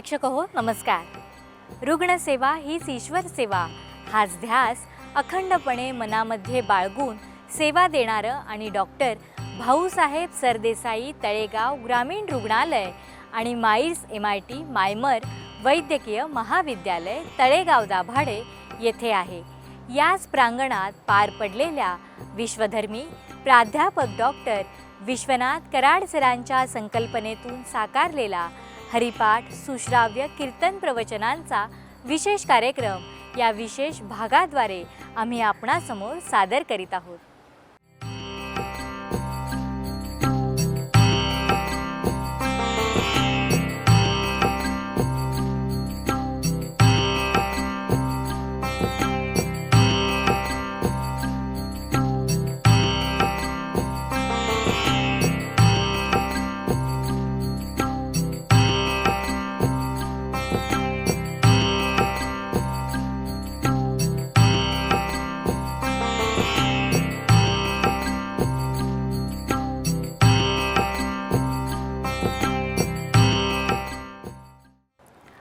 प्रेक्षक हो नमस्कार. रुग्णसेवा हीच ईश्वर सेवा. हाच ध्यास अखंडपणे मनामध्ये बाळगून सेवा देणारं आणि डॉक्टर भाऊसाहेब सरदेसाई तळेगाव ग्रामीण रुग्णालय आणि MAEER's M I T MIMER वैद्यकीय महाविद्यालय तळेगाव दाभाडे येथे आहे. याच प्रांगणात पार पडलेल्या विश्वधर्मी प्राध्यापक डॉक्टर विश्वनाथ कराड सरांच्या संकल्पनेतून साकारलेला हरिपाठ सुश्राव्य कीर्तन प्रवचनांचा विशेष कार्यक्रम या विशेष भागाद्वारे आम्ही आपणासमोर सादर करीत आहोत.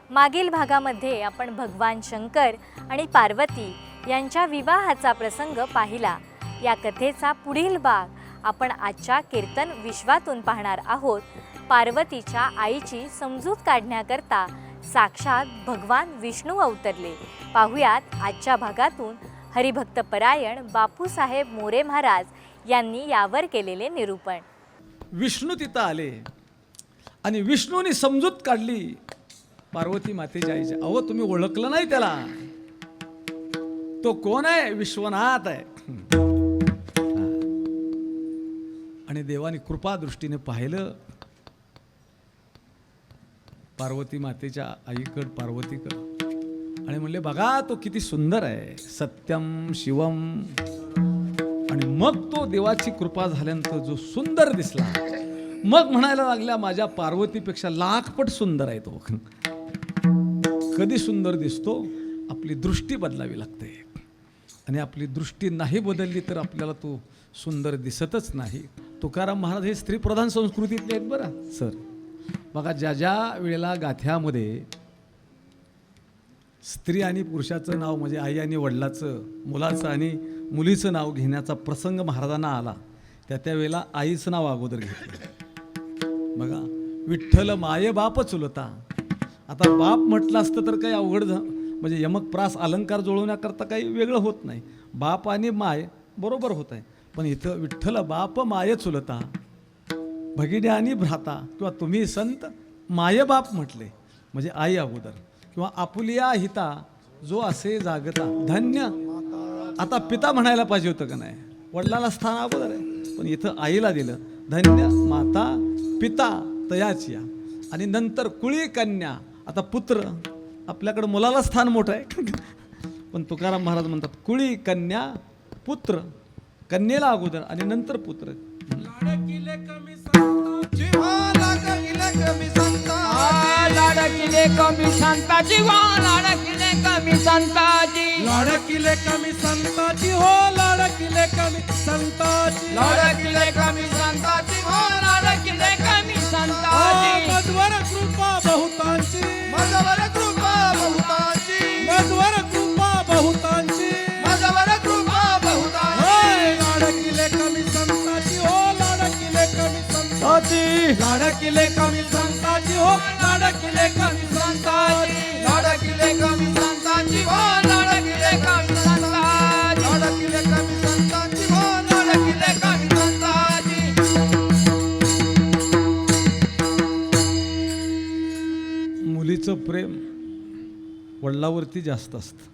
मागील भागामध्ये आपण भगवान शंकर आणि पार्वती यांच्या विवाहाचा प्रसंग पाहिला. या कथेचा पुढील भाग आपण आजच्या कीर्तन विश्वातून पाहणार आहोत. पार्वतीच्या आईची समजूत काढण्याकरता साक्षात भगवान विष्णू अवतरले. पाहुयात आजच्या भागातून हरिभक्त परायण बापूसाहेब मोरे महाराज यांनी यावर केलेले निरूपण. विष्णू तिथं आले आणि विष्णूने समजूत काढली. पार्वती मातेच्या आईच्या अहो तुम्ही ओळखलं नाही त्याला. तो कोण आहे? विश्वनाथ आहे. आणि देवाने कृपा दृष्टीने पाहिलं पार्वती मातेच्या आईकड पार्वतीकड. आणि म्हणले बघा तो किती सुंदर आहे. सत्यम शिवम. आणि मग तो देवाची कृपा झाल्यानंतर जो सुंदर दिसला. मग म्हणायला लागल्या माझ्या पार्वतीपेक्षा लाखपट सुंदर आहे तो. कधी सुंदर दिसतो आपली दृष्टी बदलावी लागते. आणि आपली दृष्टी नाही बदलली तर आपल्याला तो सुंदर दिसतच नाही. तुकाराम महाराज हे स्त्रीप्रधान संस्कृतीतले आहेत बरं. सर. बघा ज्या ज्या वेळेला गाथ्यामध्ये स्त्री आणि पुरुषाचं नाव म्हणजे आई आणि वडिलाचं मुलाचं आणि मुलीचं नाव घेण्याचा प्रसंग महाराजांना आला त्या त्यावेळेला आईचं नाव अगोदर घेतलं. बघा विठ्ठल माये बाप चुलता. आता बाप म्हटलं असतं तर काही अवघड म्हणजे यमक प्रास अलंकार जुळवण्याकरता काही वेगळं होत नाही. बाप आणि माय बरोबर होत आहे. पण इथं विठ्ठल बाप माय चुलता भगिनी आणि भ्राता किंवा तुम्ही संत मायबाप म्हटले म्हणजे आई अगोदर. किंवा आपुलिया हिता जो असे जागता. धन्य. आता पिता म्हणायला पाहिजे होतं का नाही? वडिलाला स्थान अगोदर आहे. पण इथं आईला दिलं. धन्य. माता पिता तयाच या. आणि नंतर कुळी कन्या. आता पुत्र आपल्याकडं मुलाला स्थान मोठं आहे. पण तुकाराम महाराज म्हणतात कुळी कन्या पुत्र कन्येला अगोदर आणि नंतर पुत्र. लाडकिले कमी संताची वा लाडकिले कमी संताची लाडकिले कमी संताची हो लाडकिले कमी संताची लाडकिले कमी संताची वा लाडकिले कमी लाडकिले कमी संताची हो लाडकिले कमी संताची. लाडकिले कमी संताची हो मुलीचं प्रेम वडिलावरती जास्त असतं.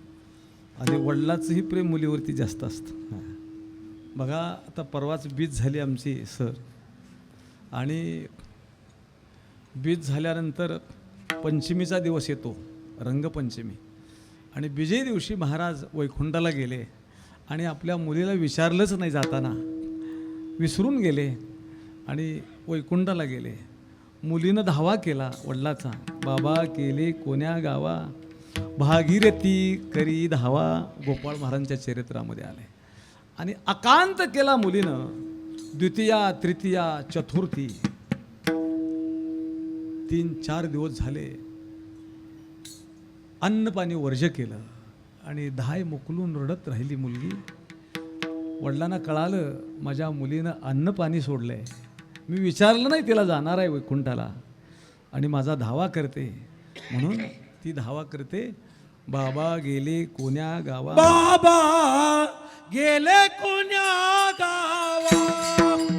आणि वडिलाचंही प्रेम मुलीवरती जास्त असतं. बघा आता परवाच बीज झाली आमची सर. आणि बीज झाल्यानंतर पंचमीचा दिवस येतो रंगपंचमी. आणि विजय दिवशी महाराज वैकुंठाला गेले आणि आपल्या मुलीला विचारलंच नाही जाताना. विसरून गेले आणि वैकुंठाला गेले. मुलीनं धावा केला वडिलाचा. बाबा केले कोण्या गावा? भागीरथी करी धावा गोपाळ महाराजांच्या चरित्रामध्ये आले. आणि अकांत केला मुलीनं द्वितीया तृतीया चतुर्थी. तीन चार दिवस झाले. अन्न पाणी वर्ज केलं आणि धाय मोकलून रडत राहिली मुलगी. वडिलांना कळालं माझ्या मुलीनं अन्न पाणी सोडलंय. मी विचारलं नाही तिला जाणार आहे वैकुंठाला. आणि माझा धावा करते. म्हणून ती धावा करते बाबा गेले कोण्या गावा बाबा गेले कोण्या गावा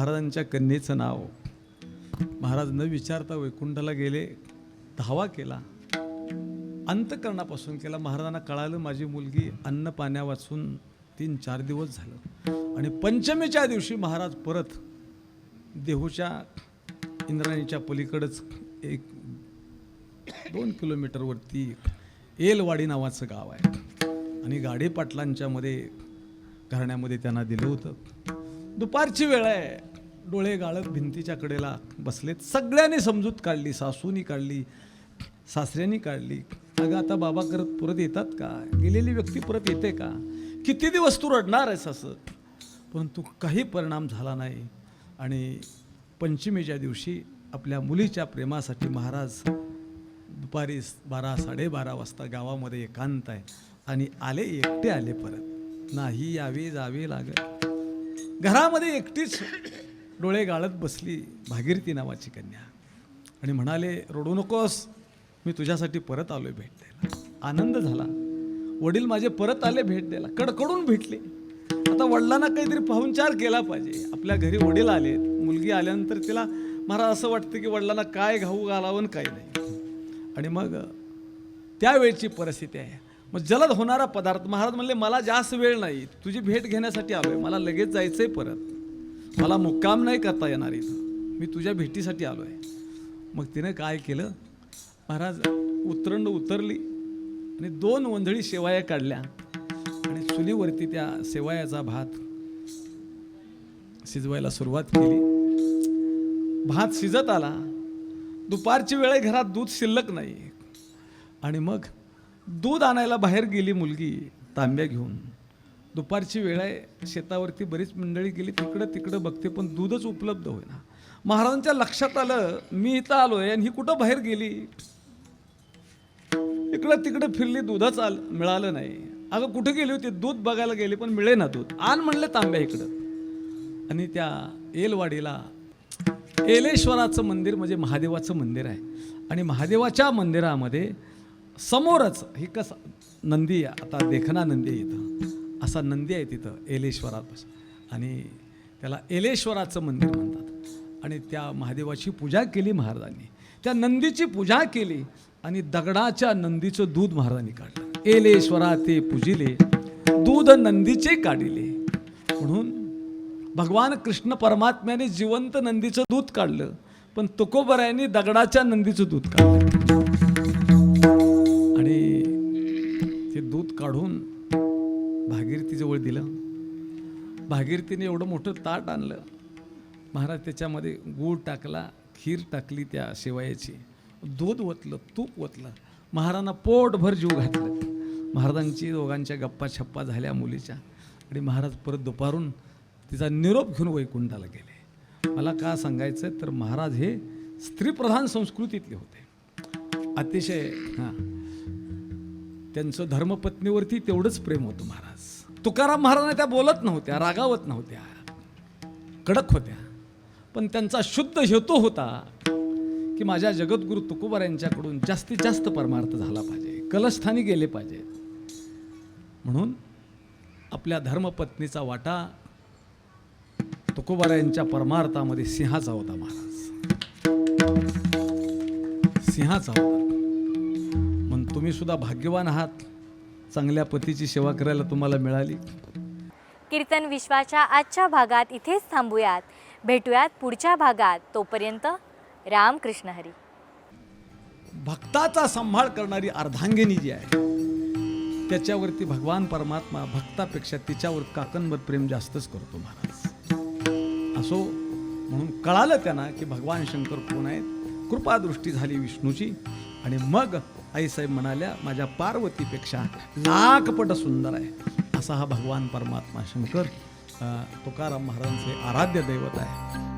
महाराजांच्या कन्येचं नाव. महाराज न विचारता वैकुंठाला गेले धावा केला. अंतकरणापासून केला. महाराजांना कळालं माझी मुलगी अन्न पाण्या वाचून तीन चार दिवस झालं. आणि पंचमीच्या दिवशी महाराज परत देहूच्या इंद्राणीच्या पलीकडंच एक दोन किलोमीटरवरती एलवाडी नावाचं गाव आहे. आणि गाडी पाटलांच्यामध्ये घराण्यामध्ये त्यांना दिलं होतं. दुपारची वेळ आहे. डोळे गाळत भिंतीच्या कडेला बसलेत. सगळ्यांनी समजूत काढली सासूनी काढली सासऱ्यांनी काढली. अगं आता बाबा करत परत येतात का? गेलेली व्यक्ती परत येते का? किती दिवस तू रडणार आहेस असं? परंतु काही परिणाम झाला नाही. आणि पंचमीच्या दिवशी आपल्या मुलीच्या प्रेमासाठी महाराज दुपारी बारा साडेबारा वाजता गावामध्ये एकांत आहे आणि आले एकटे आले परत. नाही यावे जावे लागत घरामध्ये एकटीच डोळे गाळत बसली भागीरथी नावाची कन्या. आणि म्हणाले रडू नकोस मी तुझ्यासाठी परत आलोय भेट द्यायला. आनंद झाला. वडील माझे परत आले भेट द्यायला. कडकडून भेटले. आता वडिलांना काहीतरी पाहुणचार केला पाहिजे. आपल्या घरी वडील आले. मुलगी आल्यानंतर तिला मला असं वाटतं की वडिलांना काय घाऊ घालावं काय नाही. आणि मग त्यावेळची परिस्थिती आहे. मग जलद होणारा पदार्थ महाराज म्हणले मला जास्त वेळ नाही. तुझी भेट घेण्यासाठी आलोय. मला लगेच जायचंय परत. मला मुक्काम नाही करता येणार इथं. मी तुझ्या भेटीसाठी आलो आहे मग तिनं काय केलं? महाराज उतरंड उतरली आणि दोन वंधळी शेवाया काढल्या. आणि चुलीवरती त्या शेवायाचा भात शिजवायला सुरुवात केली. भात शिजत आला. दुपारची वेळ घरात दूध शिल्लक नाही. आणि मग दूध आणायला बाहेर गेली मुलगी तांब्या घेऊन. दुपारची वेळ आहे शेतावरती बरीच मंडळी गेली तिकडं तिकडं बघते पण दूधच उपलब्ध होईना. महाराजांच्या लक्षात आलं मी इथं आलोय आणि ही कुठं बाहेर गेली? इकडं तिकडं फिरली दूधच आल मिळालं नाही. अगं कुठं गेली होती? दूध बघायला गेली पण मिळे ना दूध. आण म्हणले तांब्या इकडं. आणि त्या एलवाडीला एलेश्वराचं मंदिर म्हणजे महादेवाचं मंदिर आहे. आणि महादेवाच्या मंदिरामध्ये समोरच ही कसं नंदी आहे, आता देखना नंदी आहे इथं. असा नंदी आहे तिथं एलेश्वरात आणि त्याला एलेश्वराचं मंदिर म्हणतात. आणि त्या महादेवाची पूजा केली महाराजांनी. त्या नंदीची पूजा केली आणि दगडाच्या नंदीचं दूध महाराजांनी काढलं. एलेश्वरा ते पूजिले दूध नंदीचे काढिले. म्हणून भगवान कृष्ण परमात्म्याने जिवंत नंदीचं दूध काढलं पण तुकोबरायांनी दगडाच्या नंदीचं दूध काढलं. भागीरथीजवळ दिलं. भागीरथीने एवढं मोठं ताट आणलं. महाराज त्याच्यामध्ये गूळ टाकला खीर टाकली त्या शेवयाची. दूध ओतलं तूप ओतलं. महाराजांना पोटभर जीव घातलं. महाराजांची दोघांच्या गप्पा छप्पा झाल्या मुलीच्या. आणि महाराज परत दुपारून तिचा निरोप घेऊन वैकुंठाला गेले. मला का सांगायचं तर महाराज हे स्त्रीप्रधान संस्कृतीतले होते. अतिशय हां. त्यांचं धर्मपत्नीवरती तेवढंच प्रेम होतं महाराज. तुकाराम महाराजांना त्या बोलत नव्हत्या रागावत नव्हत्या कडक होत्या. पण त्यांचा शुद्ध हेतू होता की माझ्या जगद्गुरु तुकोबार यांच्याकडून जास्तीत जास्त परमार्थ झाला पाहिजे कलस्थानी गेले पाहिजे. म्हणून आपल्या धर्मपत्नीचा वाटा तुकोबार यांच्या परमार्थामध्ये सिंहाचा होता महाराज. सिंहाचा होता मग तुम्ही सुद्धा भाग्यवान आहात. चांगल्या पतीची सेवा करायला तुम्हाला मिळाली? कीर्तन विश्वाच्या आजच्या भागात इथेच थांबूयात. भेटूयात पुढच्या भागात. तोपर्यंत रामकृष्ण हरी. भक्ताचा सांभाळ करणारी अर्धांगिनी जी आहे त्याच्यावरती भगवान परमात्मा भक्तापेक्षा तिच्यावर काकणभर प्रेम जास्तच करतो महाराज. असो म्हणून कळालं त्यांना की भगवान शंकर कोण आहेत? कृपादृष्टी झाली विष्णूची आणि मग आईसाहेब म्हणाल्या माझ्या पार्वतीपेक्षा लाखपट सुंदर आहे. असा हा भगवान परमात्मा शंकर तुकाराम महाराजांचे आराध्य दैवत आहे.